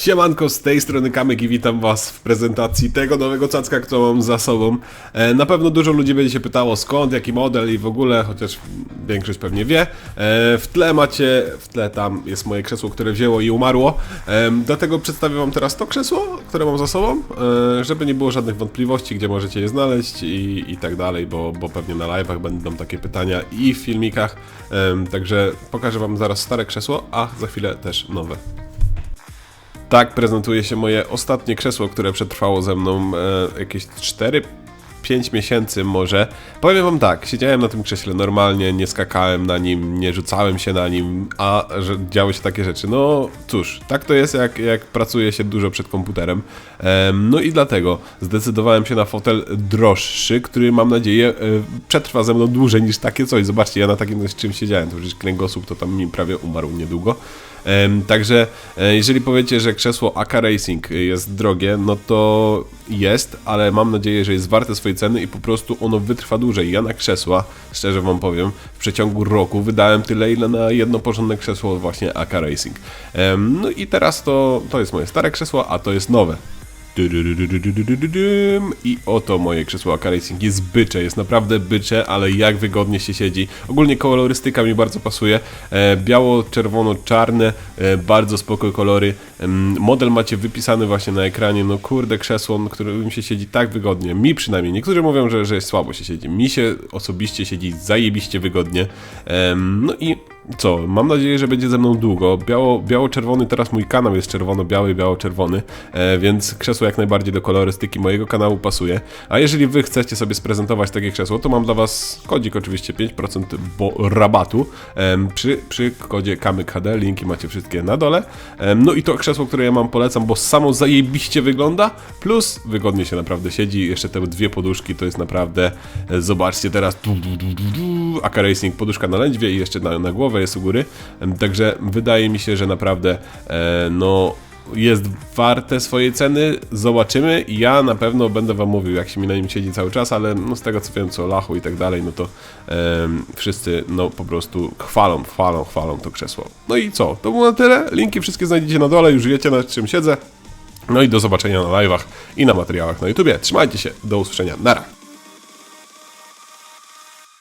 Siemanko, z tej strony Kamek i witam was w prezentacji tego nowego cacka, którą mam za sobą. E, na pewno dużo ludzi będzie się pytało skąd, jaki model i w ogóle, chociaż większość pewnie wie. E, w tle macie, w tle tam jest moje krzesło, które wzięło i umarło. E, dlatego przedstawię wam teraz to krzesło, które mam za sobą, żeby nie było żadnych wątpliwości, gdzie możecie je znaleźć i, i tak dalej, bo, bo pewnie na live'ach będą takie pytania i w filmikach. Także pokażę wam zaraz stare krzesło, a za chwilę też nowe. Tak prezentuje się moje ostatnie krzesło, które przetrwało ze mną e, jakieś 4 5 miesięcy może. Powiem wam tak, siedziałem na tym krześle normalnie, nie skakałem na nim, nie rzucałem się na nim, a że działy się takie rzeczy. No cóż, tak to jest jak, jak pracuje się dużo przed komputerem. Em, no i dlatego zdecydowałem się na fotel droższy, który mam nadzieję e, przetrwa ze mną dłużej niż takie coś. Zobaczcie, ja na takim czym siedziałem, to przecież kręgosłup to tam mi prawie umarł niedługo. Także e, jeżeli powiecie, że krzesło AK Racing jest drogie, no to jest, ale mam nadzieję, że jest warte swojej ceny i po prostu ono wytrwa dłużej. Ja na krzesła, szczerze wam powiem, w przeciągu roku wydałem tyle, ile na jedno porządne krzesło właśnie AK Racing. No i teraz to, to jest moje stare krzesło, a to jest nowe. I oto moje krzesło AK Racing jest bycze, jest naprawdę bycze, ale jak wygodnie się siedzi. Ogólnie kolorystyka mi bardzo pasuje. E, biało, czerwono, czarne, e, bardzo spoko kolory. Model macie wypisany właśnie na ekranie. No kurde, krzesło, na którym się siedzi tak wygodnie. Mi przynajmniej. Niektórzy mówią, że, że słabo się siedzi. Mi się osobiście siedzi zajebiście wygodnie. No i co, mam nadzieję, że będzie ze mną długo. Biało, biało-czerwony, teraz mój kanał jest czerwono-biały, biało-czerwony, e, więc krzesło jak najbardziej do kolorystyki mojego kanału pasuje. A jeżeli wy chcecie sobie sprezentować takie krzesło, to mam dla was kodzik oczywiście 5% bo rabatu em, przy, przy kodzie KamykHD, linki macie wszystkie na dole. Em, no i to krzesło, które ja mam polecam, bo samo zajebiście wygląda, plus wygodnie się naprawdę siedzi. Jeszcze te dwie poduszki to jest naprawdę, e, zobaczcie teraz, du, du, du, du, du, AK Racing, poduszka na lędźwie i jeszcze na, na głowę jest u góry. Także wydaje mi się, że naprawdę e, no jest warte swojej ceny. Zobaczymy. Ja na pewno będę wam mówił, jak się mi na nim siedzi cały czas, ale no, z tego co wiem, co lachu i tak dalej, no to wszyscy no po prostu chwalą, chwalą, chwalą to krzesło. No i co? To było na tyle. Linki wszystkie znajdziecie na dole, już wiecie na czym siedzę. No i do zobaczenia na live'ach i na materiałach na YouTubie. Trzymajcie się, do usłyszenia. Nara.